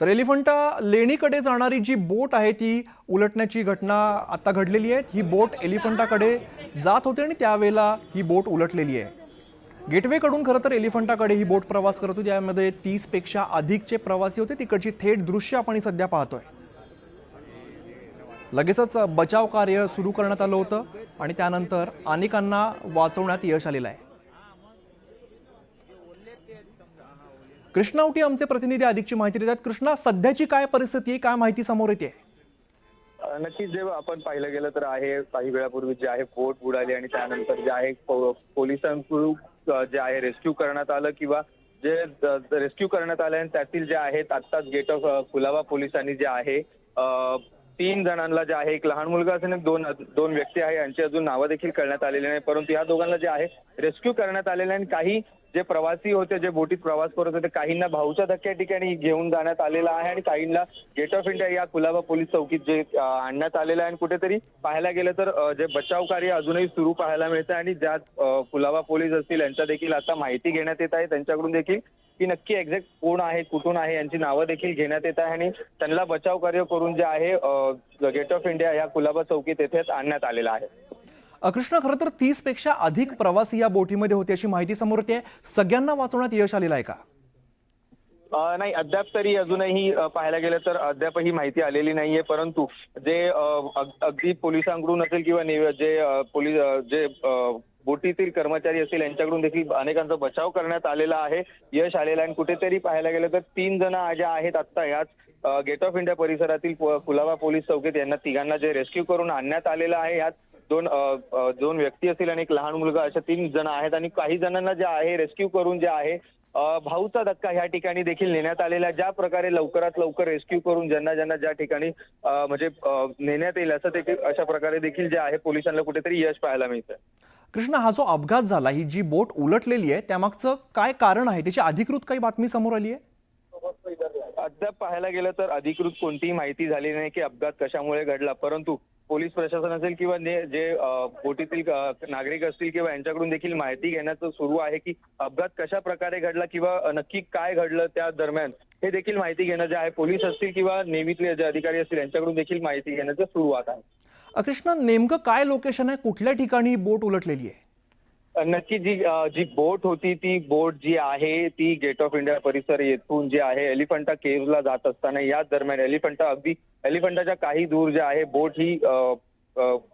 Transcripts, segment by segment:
तर एलिफंटा लेणीकडे जाणारी जी बोट आहे ती उलटण्याची घटना आता घडलेली आहे. ही बोट एलिफंटाकडे जात होती आणि त्यावेळेला ही बोट उलटलेली आहे. गेटवेकडून खरं तर एलिफंटाकडे ही बोट प्रवास करत होती. यामध्ये तीसपेक्षा अधिकचे प्रवासी होते. तिकडची थेट दृश्य आपण सध्या पाहतोय. लगेचच बचाव कार्य सुरू करण्यात आलं होतं आणि त्यानंतर अनेकांना वाचवण्यात यश आलेलं आहे. कृष्णावटी आमचे प्रतिनिधी अधिकची माहिती देतात. कृष्णा सध्याची काय परिस्थिती आहे? काय माहिती समोर येते? नक्कीच जे आपण पाहिलं गेलं तर आहे काही वेळापूर्वी जे आहे बोट बुडाली आणि त्यानंतर जे आहे पोलिसांकडून जे आहे रेस्क्यू करण्यात आलं किंवा जे रेस्क्यू करण्यात आले आणि त्यातील जे आहेत आत्ताच गेट ऑफ कुलाबा पोलिसांनी जे आहे तीन जणांना जे आहे एक लहान मुलगा असेल आणि दोन दोन व्यक्ती आहे यांची अजून नावं देखील करण्यात आलेली नाही. परंतु या दोघांना जे आहे रेस्क्यू करण्यात आलेले आहे आणि काही जे प्रवासी होते जे बोटीत प्रवास करत होते काहींना भाऊच्या धक्क्या ठिकाणी घेऊन जाण्यात आलेलं आहे आणि काहींना गेट ऑफ इंडिया या कुलाबा पोलीस चौकीत जे आणण्यात आलेलं आहे. आणि कुठेतरी पाहायला गेलं तर जे बचाव कार्य अजूनही सुरू पाहायला मिळतं आणि ज्यात कुलाबा पोलीस असतील यांच्या देखील आता माहिती घेण्यात येत आहे. त्यांच्याकडून देखील की नक्की एक्झॅक्ट कोण आहे कुठून आहे यांची नावं देखील घेण्यात येत आहे. आणि त्यांना बचाव कार्य करून जे आहे गेट ऑफ इंडिया या कुलाबा चौकीत येथे आणण्यात आलेलं आहे. कृष्णा खरं तर तीसपेक्षा अधिक प्रवासी या बोटीमध्ये होते अशी माहिती समोर येते. सगळ्यांना वाचवण्यात यश आलेलं आहे का? नाही अद्याप तरी अजूनही पाहायला गेलं तर अद्याप ही माहिती आलेली नाहीये. परंतु जे अगदी पोलिसांकडून असेल किंवा जे पोलीस जे बोटीतील कर्मचारी असतील यांच्याकडून देखील अनेकांचा बचाव करण्यात आलेला आहे. यश आलेलं आहे. आणि कुठेतरी पाहायला गेलं तर तीन जण ज्या आहेत आत्ता याच गेट ऑफ इंडिया परिसरातील कुलाबा पोलीस चौकीत. यांना तिघांना जे रेस्क्यू करून आणण्यात आलेलं आहे यात दोन दोन व्यक्ती असतील आणि एक लहान मुलगा अशा तीन जण आहेत आणि काही जणांना जे आहे रेस्क्यू करून जे आहे भाऊचा धक्का ह्या ठिकाणी देखील नेण्यात आलेला. ज्या प्रकारे लवकरात लवकर रेस्क्यू करून ज्यांना ज्यांना ज्या ठिकाणी म्हणजे नेण्यात येईल असं देखील अशा प्रकारे देखील जे आहे पोलिसांना कुठेतरी यश पाहायला मिळतं कृष्णा हा जो अपघात झाला ही जी बोट उलटलेली आहे त्यामागचं काय कारण आहे? त्याची अधिकृत काही बातमी समोर आली आहे? अद्याप पाहायला गेलं तर अधिकृत कोणतीही माहिती झाली नाही की अपघात कशामुळे घडला. परंतु पोलीस प्रशासन असेल किंवा जे बोटीतील नागरिक असतील किंवा यांच्याकडून देखील माहिती घेण्याचं सुरू आहे की अपघात कशा प्रकारे घडला किंवा नक्की काय घडलं त्या दरम्यान हे देखील माहिती घेणं जे आहे पोलीस असतील किंवा नेव्हीतले जे अधिकारी असतील यांच्याकडून देखील माहिती घेण्याचं सुरुवात आहे. कृष्णा नेमकं काय लोकेशन आहे? कुठल्या ठिकाणी बोट उलटलेली आहे? नक्की जी जी बोट होती ती बोट जी आहे ती गेट ऑफ इंडिया परिसर येथून जी आहे एलिफंटा केव्हला जात असताना याच दरम्यान एलिफंटा अगदी एलिफंटाच्या काही दूर जे आहे बोट ही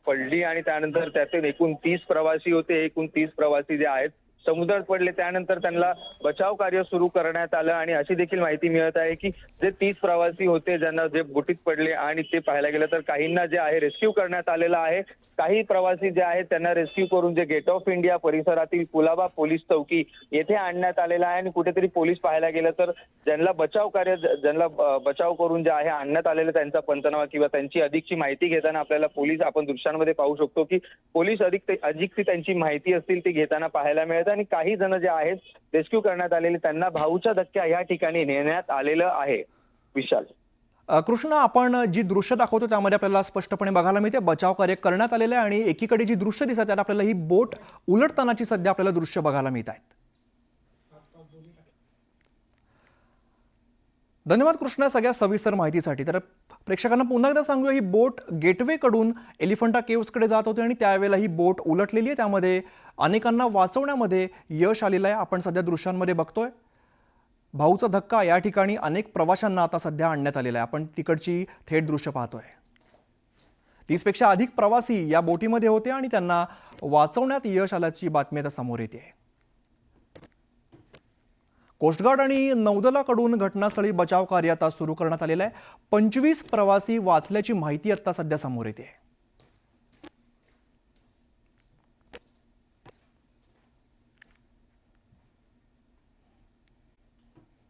पडली आणि त्यानंतर त्यातून एकूण तीस प्रवासी होते एकूण तीस प्रवासी जे आहेत समुद्रात पडले त्यानंतर त्यांना बचाव कार्य सुरू करण्यात आलं आणि अशी देखील माहिती मिळत आहे की जे तीस प्रवासी होते ज्यांना जे बोटीत पडले आणि ते पाहायला गेलं तर काहींना जे आहे रेस्क्यू करण्यात आलेलं आहे. काही प्रवासी जे आहेत त्यांना रेस्क्यू करून जे गेट ऑफ इंडिया परिसरातील कुलाबा पोलीस चौकी येथे आणण्यात आलेलं आहे आणि कुठेतरी पोलीस पाहायला गेलं तर ज्यांना बचाव कार्य ज्यांना बचाव करून जे आहे आणण्यात आलेलं त्यांचा पंचनामा किंवा त्यांची अधिकची माहिती घेताना आपल्याला पोलीस आपण दृश्यांमध्ये पाहू शकतो की पोलीस अधिक अधिकची त्यांची माहिती असतील ती घेताना पाहायला मिळत आणि काही जण जे आहेत रेस्क्यू करण्यात आलेले त्यांना भाऊच्या धक्क्या या ठिकाणी नेण्यात आलेलं आहे. विशाल. कृष्ण आपण जी दृश्य दाखवतो त्यामध्ये आपल्याला स्पष्टपणे बघायला मिळते बचाव कार्य करण्यात आलेलं आहे आणि एकीकडे जी दृश्य दिसत त्यात आपल्याला ही बोट उलटतानाची सध्या आपल्याला दृश्य बघायला मिळत आहेत. धन्यवाद कृष्णा सगळ्या सविस्तर माहितीसाठी. तर प्रेक्षकांना पुन्हा एकदा सांगूया ही बोट गेटवेकडून एलिफंटा केव्सकडे जात होती आणि त्यावेळेला ही बोट उलटलेली आहे. त्यामध्ये अनेकांना वाचवण्यामध्ये यश आलेलं आहे. आपण सध्या दृश्यांमध्ये बघतोय. भाऊचा धक्का या ठिकाणी अनेक प्रवाशांना आता सध्या आणण्यात आलेला आहे. आपण तिकडची थेट दृश्य पाहतोय. तीसपेक्षा अधिक प्रवासी या बोटीमध्ये होते आणि त्यांना वाचवण्यात यश आल्याची बातमी आता समोर येते. कोस्टगार्ड आणि नौदलाकडून घटनास्थळी बचाव कार्य आता सुरू करण्यात आलेलं आहे. पंचवीस प्रवासी वाचल्याची माहिती आता सध्या समोर येते.